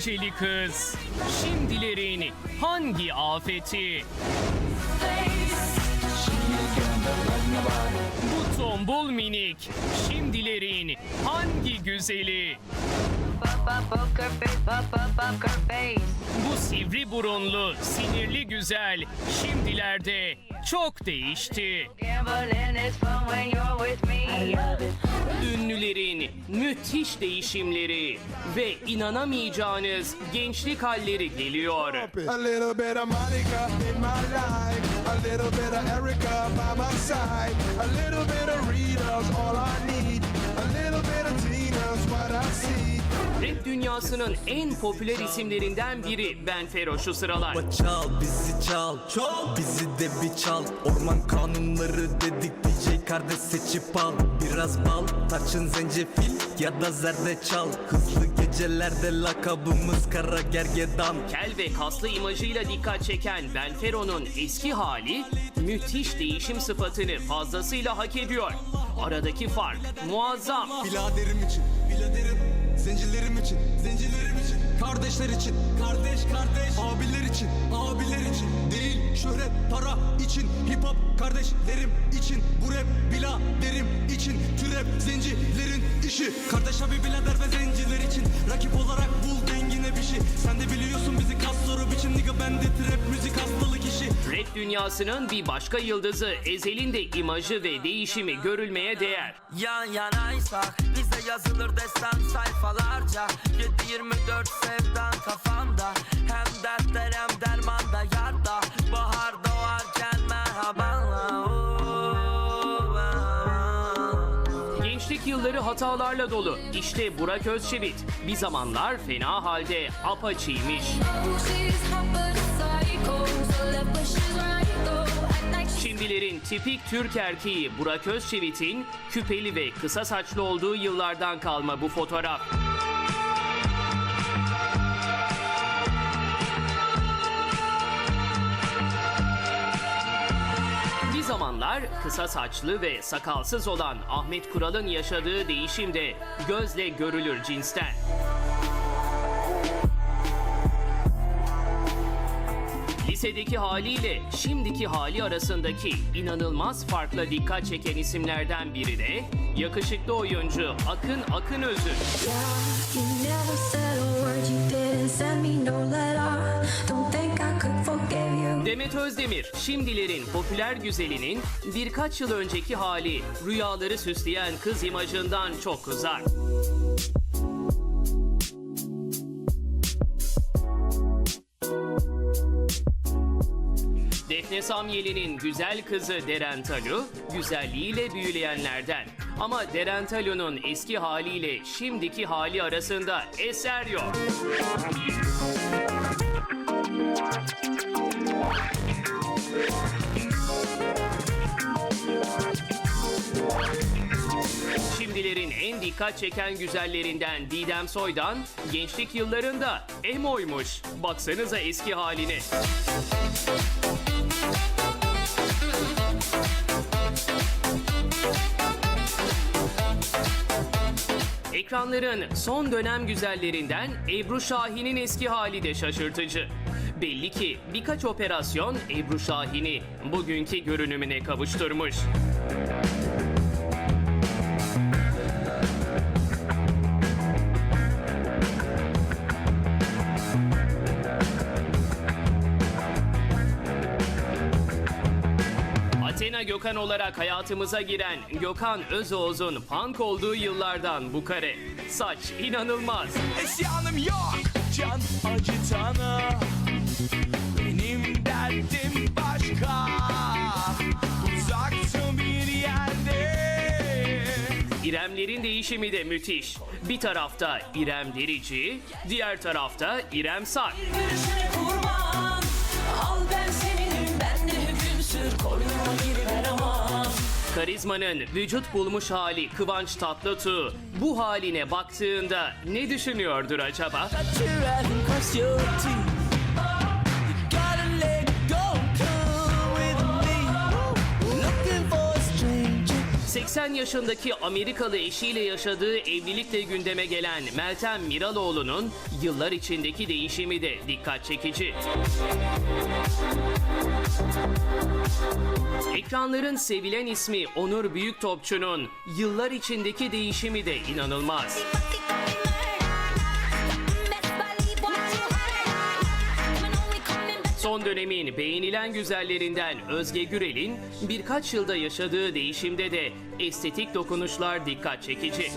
Geceli kız. Şimdilerin hangi afeti? Bu tombul minik. Şimdilerin hangi güzeli? Bu sivri burunlu, sinirli güzel şimdilerde çok değişti. Ünlülerin müthiş değişimleri ve inanamayacağınız gençlik halleri geliyor. A Rap dünyasının en popüler isimlerinden biri Ben Fero şu sıralar. Baba çal bizi çal Çal bizi de bir çal Orman kanunları dedik DJ kardeş seçip al Biraz bal tarçın zencefil ya da zerdeçal Hızlı gecelerde lakabımız kara gergedan Kel ve kaslı imajıyla dikkat çeken Ben Fero'nun eski hali müthiş değişim sıfatını fazlasıyla hak ediyor. Aradaki fark muazzam. Biladerim için Zencilerim için Zencilerim için Kardeşler için Kardeş kardeş Abiler için Abiler için. Değil şöhret para için Hip hop kardeşlerim için Bu rap biladerim için Türep zencilerin işi. Kardeş abi bilader ve zenciler için Rakip olarak bul dengine bir şey. Sen de biliyorsun bizi kas soru biçim Nigga bende trap müzik hastalık işi. Rap dünyasının bir başka yıldızı Ezel'in de imajı ve değişimi görülmeye değer. Yan yanaysak yazılır destan sayfalarca 7-24 sevdan kafamda Hem dertler hem dermanda yarda Bahar doğarken merhabanla Gençlik yılları hatalarla dolu. İşte Burak Özçivit. Bir zamanlar fena halde apaçiymiş. Şimdilerin tipik Türk erkeği Burak Özçivit'in küpeli ve kısa saçlı olduğu yıllardan kalma bu fotoğraf. Bir zamanlar kısa saçlı ve sakalsız olan Ahmet Kural'ın yaşadığı değişim de gözle görülür cinsten. Lisedeki haliyle şimdiki hali arasındaki inanılmaz farkla dikkat çeken isimlerden biri de yakışıklı oyuncu Akın Akın Özü. Demet Özdemir, şimdilerin popüler güzelinin birkaç yıl önceki hali rüyaları süsleyen kız imajından çok uzak. Defne Samyeli'nin güzel kızı Deren Talu, güzelliğiyle büyüleyenlerden. Ama Deren Talu'nun eski haliyle şimdiki hali arasında eser yok. Şimdilerin en dikkat çeken güzellerinden Didem Soydan gençlik yıllarında emoymuş. Baksanıza eski haline. Ekranların son dönem güzellerinden Ebru Şahin'in eski hali de şaşırtıcı. Belli ki birkaç operasyon Ebru Şahin'i bugünkü görünümüne kavuşturmuş. Athena Gökhan olarak hayatımıza giren Gökhan Özoğuz'un punk olduğu yıllardan bu kare. Saç inanılmaz. Esyanım yok can acıtana Benim derdim başka Uzakta bir yerde İremlerin değişimi de müthiş. Bir tarafta İrem Derici, diğer tarafta İrem Sak. Karizmanın vücut bulmuş hali Kıvanç Tatlıtuğ bu haline baktığında ne düşünüyordur acaba? 80 yaşındaki Amerikalı eşiyle yaşadığı evlilikle gündeme gelen Meltem Miraloğlu'nun yıllar içindeki değişimi de dikkat çekici. Ekranların sevilen ismi Onur Büyüktopçu'nun yıllar içindeki değişimi de inanılmaz. Son dönemin beğenilen güzellerinden Özge Gürel'in birkaç yılda yaşadığı değişimde de estetik dokunuşlar dikkat çekici.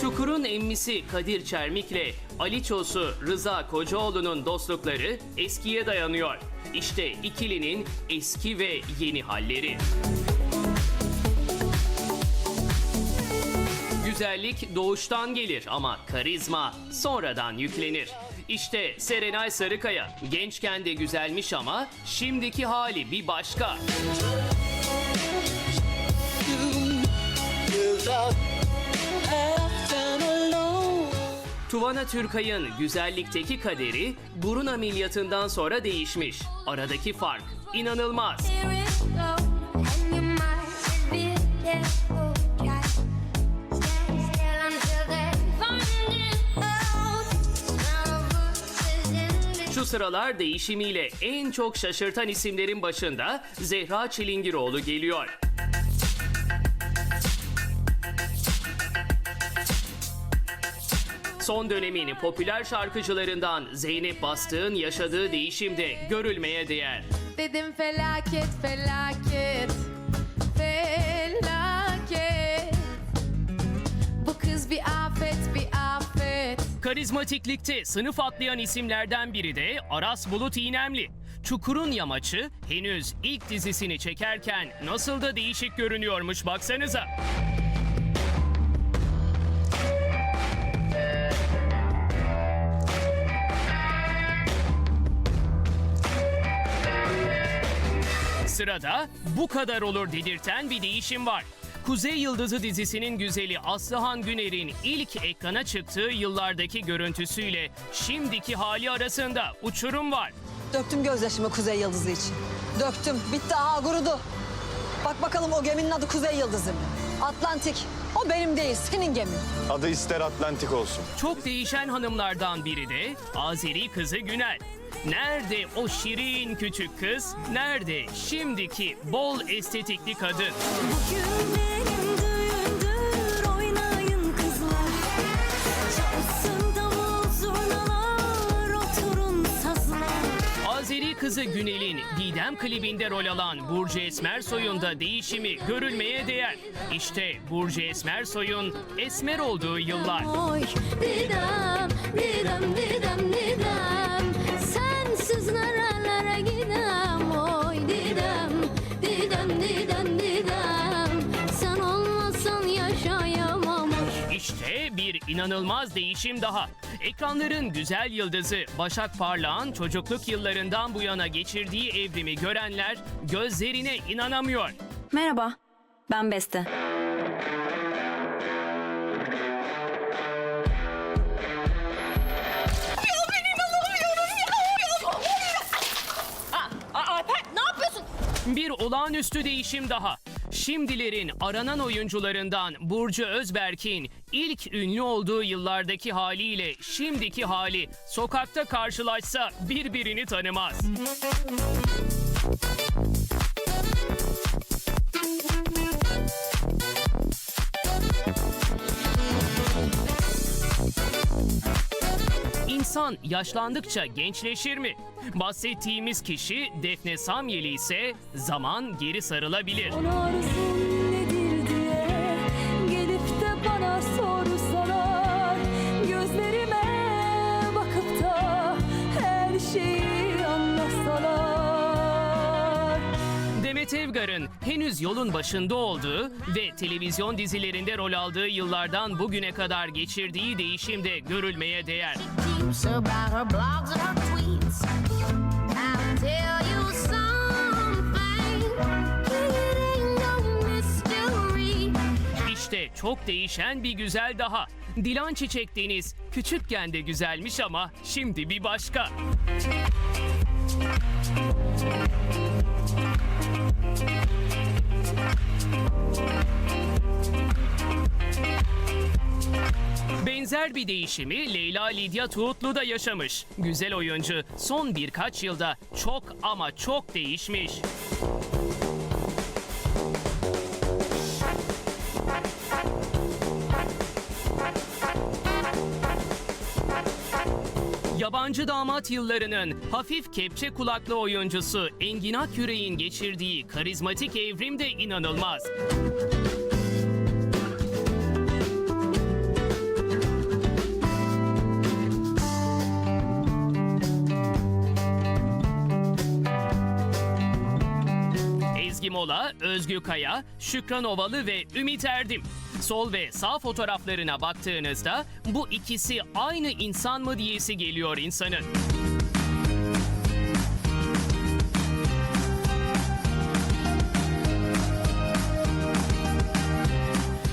Çukur'un emmisi Kadir Çermik'le Ali Çosu Rıza Kocaoğlu'nun dostlukları eskiye dayanıyor. İşte ikilinin eski ve yeni halleri. Güzellik doğuştan gelir ama karizma sonradan yüklenir. İşte Serenay Sarıkaya gençken de güzelmiş ama şimdiki hali bir başka. Tuvana Türkay'ın güzellikteki kaderi burun ameliyatından sonra değişmiş. Aradaki fark inanılmaz. Sıralar değişimiyle en çok şaşırtan isimlerin başında Zehra Çilingiroğlu geliyor. Son dönemin popüler şarkıcılarından Zeynep Bastık'ın yaşadığı değişim de görülmeye değer. Dedim felaket felaket Karizmatiklikte sınıf atlayan isimlerden biri de Aras Bulut İynemli. Çukur'un yamaçı henüz ilk dizisini çekerken nasıl da değişik görünüyormuş baksanıza. Sırada bu kadar olur dedirten bir değişim var. Kuzey Yıldızı dizisinin güzeli Aslıhan Güner'in ilk ekrana çıktığı yıllardaki görüntüsüyle şimdiki hali arasında uçurum var. Döktüm gözyaşımı Kuzey Yıldızı için. Döktüm. Bitti aha gurudu. Bak bakalım o geminin adı Kuzey Yıldızı mı? Atlantik. O benim değil, senin gemin. Adı ister Atlantik olsun. Çok değişen hanımlardan biri de Azeri kızı Günel. Nerede o şirin küçük kız? Nerede şimdiki bol estetikli kadın? Bugün kızı Günel'in Didem klibinde rol alan Burcu Esmersoy'un da değişimi görülmeye değer. İşte Burcu Esmersoy'un esmer olduğu yıllar. Oy didem didem didem didem inanılmaz değişim daha. Ekranların güzel yıldızı Başak Parlağan çocukluk yıllarından bu yana geçirdiği evrimi görenler gözlerine inanamıyor. Merhaba, ben Beste. Bir olağanüstü değişim daha. Şimdilerin aranan oyuncularından Burcu Özberk'in ilk ünlü olduğu yıllardaki haliyle şimdiki hali sokakta karşılaşsa birbirini tanımaz. İnsan yaşlandıkça gençleşir mi? Bahsettiğimiz kişi Defne Samyeli ise zaman geri sarılabilir. Ona arzun Evgar'ın henüz yolun başında olduğu ve televizyon dizilerinde rol aldığı yıllardan bugüne kadar geçirdiği değişim de görülmeye değer. İşte çok değişen bir güzel daha. Dilan Çiçek Deniz küçükken de güzelmiş ama şimdi bir başka. Benzer bir değişimi Leyla Lidya Tuğutlu da yaşamış. Güzel oyuncu son birkaç yılda çok ama çok değişmiş. Yabancı damat yıllarının hafif kepçe kulaklı oyuncusu Engin Akyürek'in geçirdiği karizmatik evrim de inanılmaz. Mola, Özgü Kaya, Şükran Ovalı ve Ümit Erdim. Sol ve sağ fotoğraflarına baktığınızda bu ikisi aynı insan mı diyesi geliyor insanın.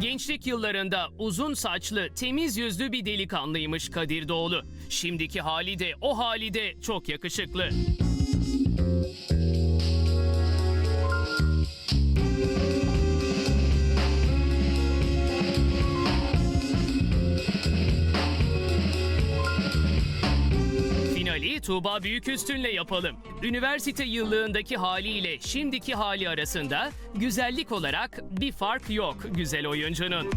Gençlik yıllarında uzun saçlı, temiz yüzlü bir delikanlıymış Kadir Doğulu. Şimdiki hali de o hali de çok yakışıklı. Tuğba Büyüküstün'le yapalım. Üniversite yıllığındaki haliyle şimdiki hali arasında güzellik olarak bir fark yok güzel oyuncunun.